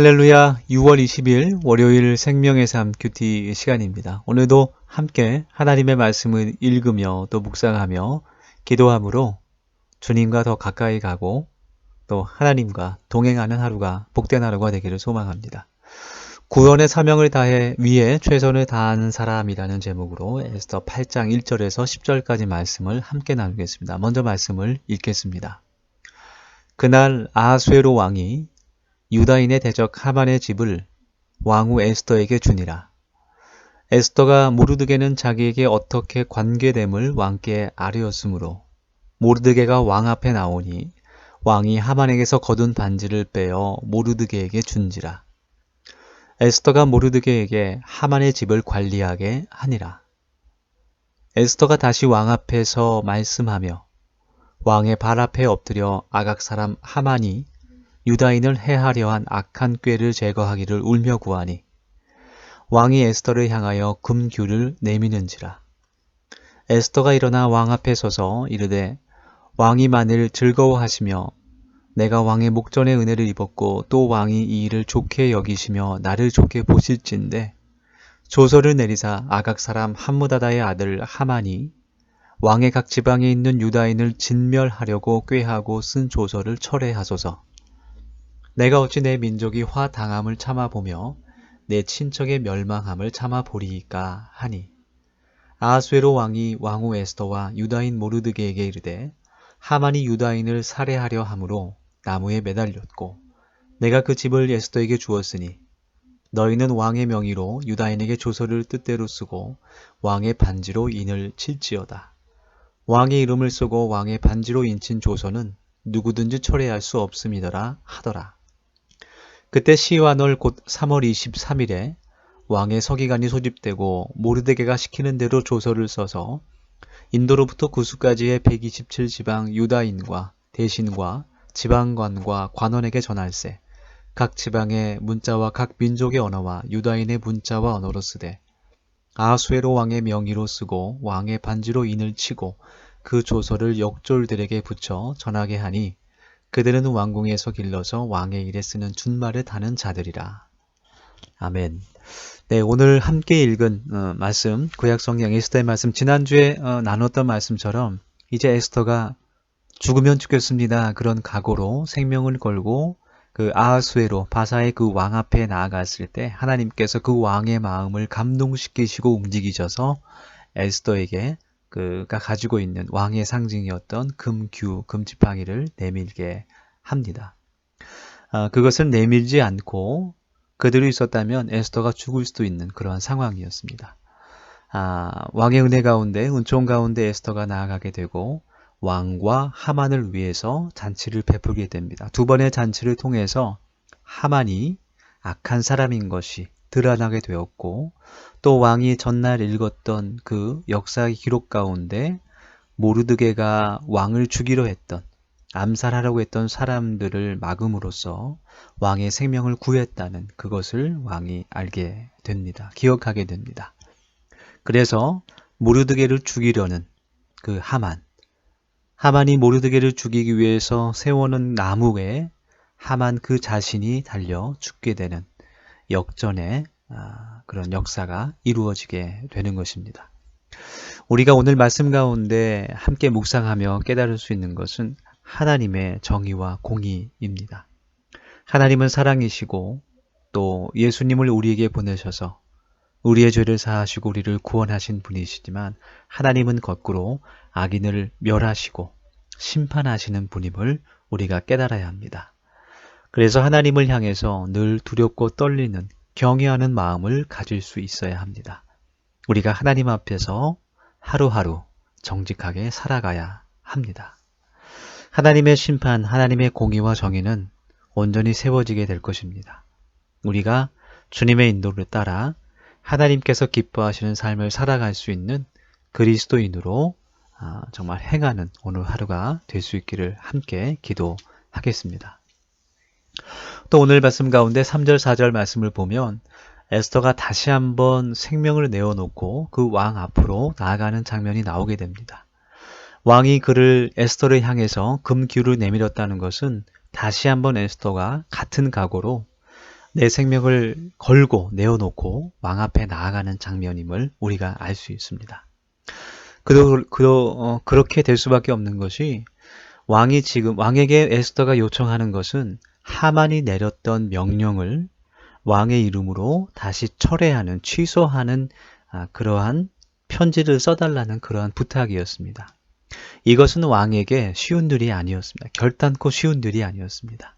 할렐루야 6월 20일 월요일 생명의 삶 큐티 시간입니다. 오늘도 함께 하나님의 말씀을 읽으며 또 묵상하며 기도함으로 주님과 더 가까이 가고 또 하나님과 동행하는 하루가 복된 하루가 되기를 소망합니다. 구원의 사명을 다해 위에 최선을 다하는 사람이라는 제목으로 에스더 8장 1절에서 10절까지 말씀을 함께 나누겠습니다. 먼저 말씀을 읽겠습니다. 그날 아하수에로 왕이 유다인의 대적 하만의 집을 왕후 에스더에게 주니라. 에스더가 모르드게는 자기에게 어떻게 관계됨을 왕께 아뢰었으므로 모르드게가 왕 앞에 나오니 왕이 하만에게서 거둔 반지를 빼어 모르드게에게 준지라. 에스더가 모르드게에게 하만의 집을 관리하게 하니라. 에스더가 다시 왕 앞에서 말씀하며 왕의 발 앞에 엎드려 아각 사람 하만이 유다인을 해하려 한 악한 꾀를 제거하기를 울며 구하니 왕이 에스더를 향하여 금규를 내미는지라. 에스더가 일어나 왕 앞에 서서 이르되 왕이 만일 즐거워하시며 내가 왕의 목전의 은혜를 입었고 또 왕이 이 일을 좋게 여기시며 나를 좋게 보실진데 조서를 내리사 아각 사람 함무다다의 아들 하만이 왕의 각 지방에 있는 유다인을 진멸하려고 꾀하고 쓴 조서를 철회하소서. 내가 어찌 내 민족이 화 당함을 참아보며 내 친척의 멸망함을 참아보리이까 하니 아하수에로 왕이 왕후 에스더와 유다인 모르드게에게 이르되 하만이 유다인을 살해하려 함으로 나무에 매달렸고 내가 그 집을 에스더에게 주었으니 너희는 왕의 명의로 유다인에게 조서를 뜻대로 쓰고 왕의 반지로 인을 칠지어다. 왕의 이름을 쓰고 왕의 반지로 인친 조서는 누구든지 철회할 수 없음이더라 하더라. 그때 시와널 곧 3월 23일에 왕의 서기관이 소집되고 모르데게가 시키는 대로 조서를 써서 인도로부터 구수까지의 127지방 유다인과 대신과 지방관과 관원에게 전할세. 각 지방의 문자와 각 민족의 언어와 유다인의 문자와 언어로 쓰되 아수에로 왕의 명의로 쓰고 왕의 반지로 인을 치고 그 조서를 역졸들에게 붙여 전하게 하니 그들은 왕궁에서 길러서 왕의 일에 쓰는 준말을 다는 자들이라. 아멘. 네, 오늘 함께 읽은 어, 말씀, 구약성경 에스더의 말씀, 지난주에 어, 나눴던 말씀처럼 이제 에스더가 죽으면 죽겠습니다. 그런 각오로 생명을 걸고 그 아하수에로 바사의 그 왕 앞에 나아갔을 때 하나님께서 그 왕의 마음을 감동시키시고 움직이셔서 에스더에게 그가 가지고 있는 왕의 상징이었던 금규, 금지팡이를 내밀게 합니다. 아, 그것을 내밀지 않고 그들이 있었다면 에스더가 죽을 수도 있는 그러한 상황이었습니다. 아, 왕의 은혜 가운데, 은총 가운데 에스더가 나아가게 되고 왕과 하만을 위해서 잔치를 베풀게 됩니다. 두 번의 잔치를 통해서 하만이 악한 사람인 것이 드러나게 되었고 또 왕이 전날 읽었던 그 역사의 기록 가운데 모르드게가 왕을 죽이려 했던 암살하려고 했던 사람들을 막음으로써 왕의 생명을 구했다는 그것을 왕이 알게 됩니다. 기억하게 됩니다. 그래서 모르드게를 죽이려는 그 하만 하만이 모르드게를 죽이기 위해서 세워놓은 나무에 하만 그 자신이 달려 죽게 되는 역전의 아, 그런 역사가 이루어지게 되는 것입니다. 우리가 오늘 말씀 가운데 함께 묵상하며 깨달을 수 있는 것은 하나님의 정의와 공의입니다. 하나님은 사랑이시고 또 예수님을 우리에게 보내셔서 우리의 죄를 사하시고 우리를 구원하신 분이시지만 하나님은 거꾸로 악인을 멸하시고 심판하시는 분임을 우리가 깨달아야 합니다. 그래서 하나님을 향해서 늘 두렵고 떨리는 경외하는 마음을 가질 수 있어야 합니다. 우리가 하나님 앞에서 하루하루 정직하게 살아가야 합니다. 하나님의 심판, 하나님의 공의와 정의는 온전히 세워지게 될 것입니다. 우리가 주님의 인도를 따라 하나님께서 기뻐하시는 삶을 살아갈 수 있는 그리스도인으로 아, 정말 행하는 오늘 하루가 될 수 있기를 함께 기도하겠습니다. 또 오늘 말씀 가운데 3절, 4절 말씀을 보면 에스더가 다시 한번 생명을 내어놓고 그 왕 앞으로 나아가는 장면이 나오게 됩니다. 왕이 그를 에스더를 향해서 금규를 내밀었다는 것은 다시 한번 에스더가 같은 각오로 내 생명을 걸고 내어놓고 왕 앞에 나아가는 장면임을 우리가 알 수 있습니다. 그도, 그도 어, 그렇게 될 수밖에 없는 것이 왕이 지금 왕에게 에스더가 요청하는 것은 하만이 내렸던 명령을 왕의 이름으로 다시 철회하는 취소하는 아, 그러한 편지를 써달라는 그러한 부탁이었습니다. 이것은 왕에게 쉬운 일이 아니었습니다. 결단코 쉬운 일이 아니었습니다.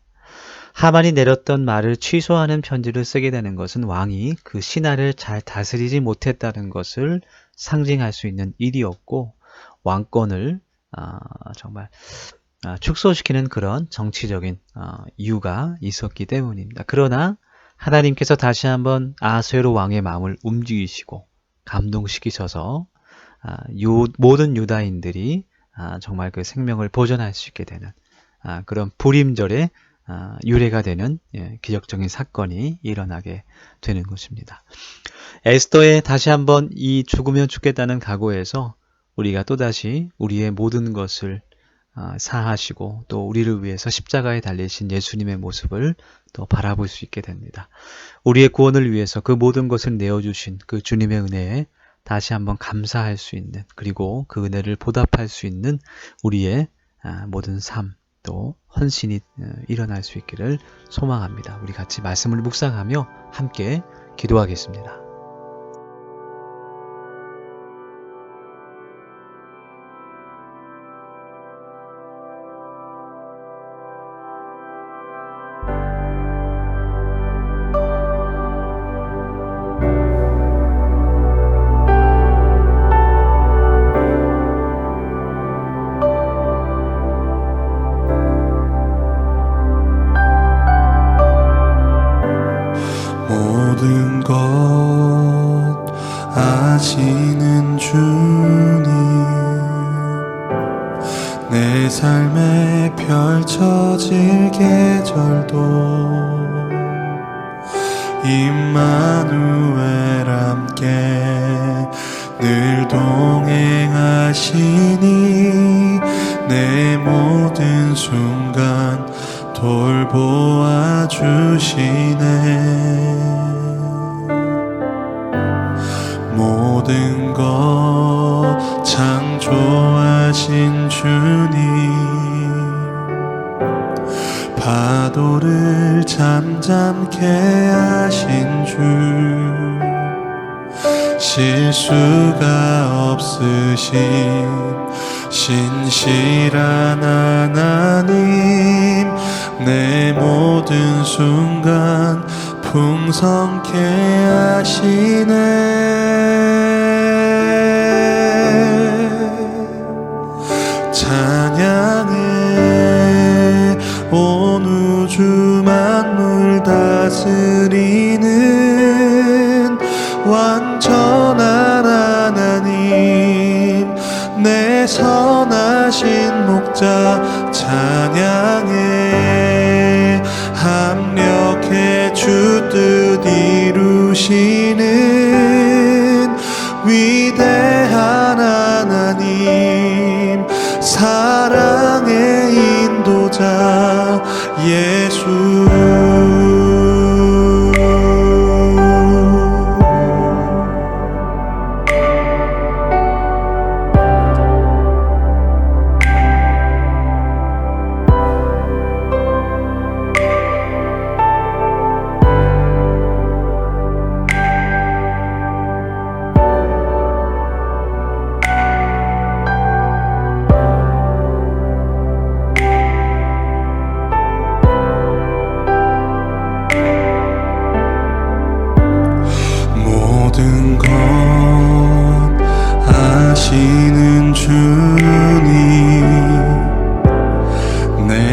하만이 내렸던 말을 취소하는 편지를 쓰게 되는 것은 왕이 그 신하를 잘 다스리지 못했다는 것을 상징할 수 있는 일이었고 왕권을 아, 정말 아, 축소시키는 그런 정치적인 어, 이유가 있었기 때문입니다. 그러나 하나님께서 다시 한번 아수에로 왕의 마음을 움직이시고 감동시키셔서 아, 유- 모든 유다인들이 아, 정말 그 생명을 보존할 수 있게 되는 아, 그런 불임절의 아, 유래가 되는 예, 기적적인 사건이 일어나게 되는 것입니다. 에스더의 다시 한번 이 죽으면 죽겠다는 각오에서 우리가 또다시 우리의 모든 것을 아, 사하시고 또 우리를 위해서 십자가에 달리신 예수님의 모습을 또 바라볼 수 있게 됩니다. 우리의 구원을 위해서 그 모든 것을 내어주신 그 주님의 은혜에 다시 한번 감사할 수 있는 그리고 그 은혜를 보답할 수 있는 우리의 아, 모든 삶 또 헌신이 어, 일어날 수 있기를 소망합니다. 우리 같이 말씀을 묵상하며 함께 기도하겠습니다. 내 삶에 펼쳐질 계절도 임마누엘 함께 늘 동행하시니 내 모든 순간 돌보아 주시네 신 신실한 하나님 내 모든 순간 풍성케 하시네. 찬양해 온 우주 만물 다스리 선하신 목자 찬양해 합력해 주뜻 이루시는 위대한 하나님 사랑의 인도자 예수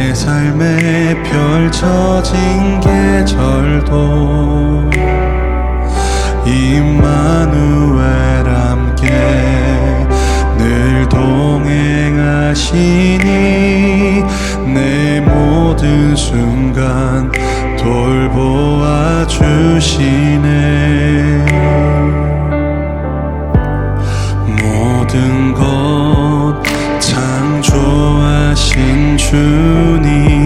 내 삶에 펼쳐진 계절도 임마누엘 함께 늘 동행하시니 내 모든 순간 돌보아 주시네 주님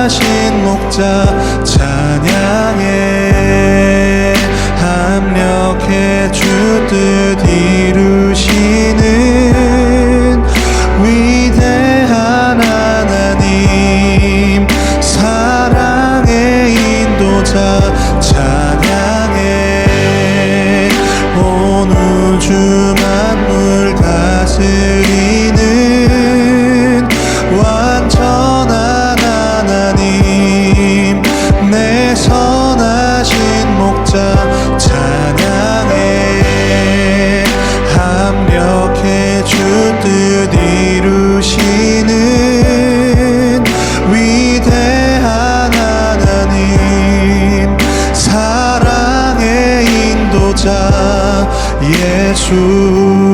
선하신 목자 예수.